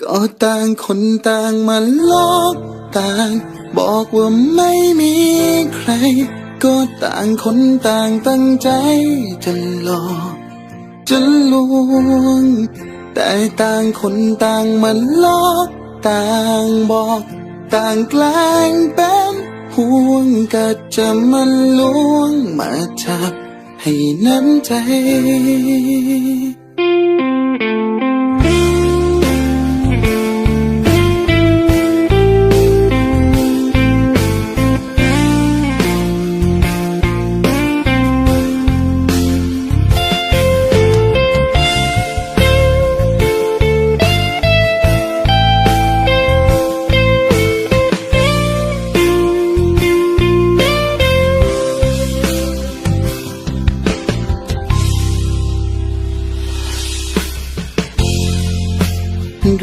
ก็ต่างคนต่างมาลอกต่าง บอกว่าไม่มีใคร ก็ต่างคนต่างตั้งใจจะหลอกจะลวง แต่ต่างคนต่างมาลอกต่างบอก ต่างแกล้งเป็นห่วงก็จะมาลวงมาจับให้น้ำใจ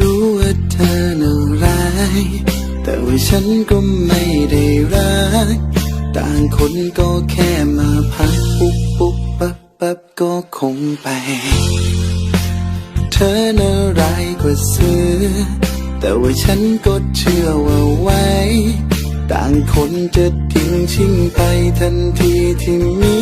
รู้ว่าเธอน่าร้าย แต่ว่าฉันก็ไม่ได้รัก ต่างคนก็แค่มาพักปุ๊บปุ๊บปั๊บปั๊บก็คงไป เธอน่าร้ายกว่าเสือ แต่ว่าฉันก็เชื่อว่าไว้ ต่างคนจะทิ้งชิงไปทันทีที่มี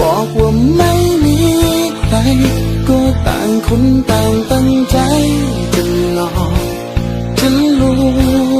บอกว่าไม่มีใคร ก็ต่างคนต่างตั้งใจจะหลอกจะลวง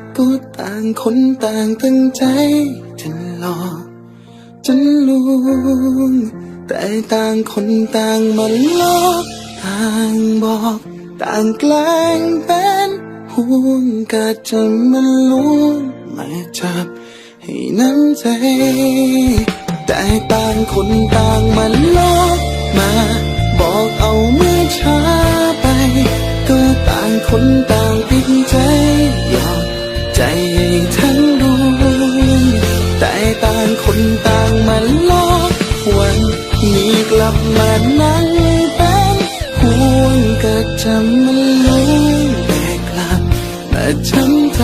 ก็ต่างคนต่างตั้งใจจะหลอกจะลวงแต่ต่างคนต่างมาลอกต่างบอกต่างแกล้งเป็นห่วงก็จะมาลวงมาจับให้น้ำใจ แต่ต่างคนต่างมาลอกมา บอกเอาเมื่อช้า ต่างมาลอกวันนี้กลับมานั่งเป็นห่วงก็จำมันลืมแต่กลับมาจำใจ